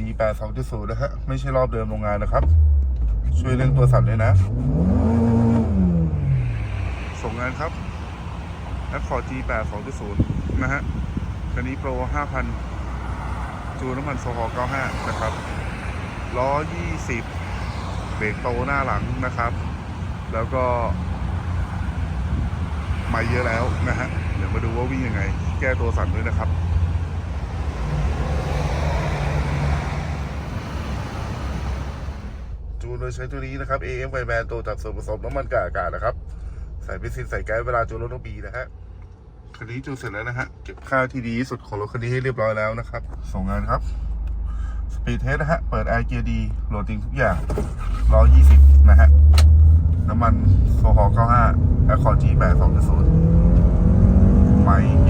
G8 2.0นะฮะ ไม่ใช่รอบเดิมโรงงานนะครับ ช่วยเร่งตัวสั่นด้วยนะ ส่งงานครับ F4 G8 2.0 นะฮะ คันนี้โปร 5,000 จูนน้ำมันโซฮอล95 นะครับล้อ 20 เบรกโตหน้าหลังนะครับ แล้วก็ไม่เยอะแล้วนะฮะ เดี๋ยวมาดูว่าวิ่งยังไง แก้ตัวสั่นด้วยนะครับ จูนโดยใช้ตัวนี้นะครับ AM ไฟแมนตัวจับส่วนผสมน้ำมันกับอากาศนะครับ ใส่เบนซินใส่แก๊สเวลาจูนรถต้องบีนะฮะคันนี้จูนเสร็จแล้วนะฮะเก็บค่าที่ดีที่สุดของรถคันนี้ให้เรียบร้อยแล้วนะครับ ส่งงานครับสปีดเทสนะฮะ เปิดแอร์เกียร์ดีโหลดจริงทุกอย่างล้อ20 นะฮะ น้ำมันโซฮอล95แอคคอร์ G8 2.0ไม้เยอะๆ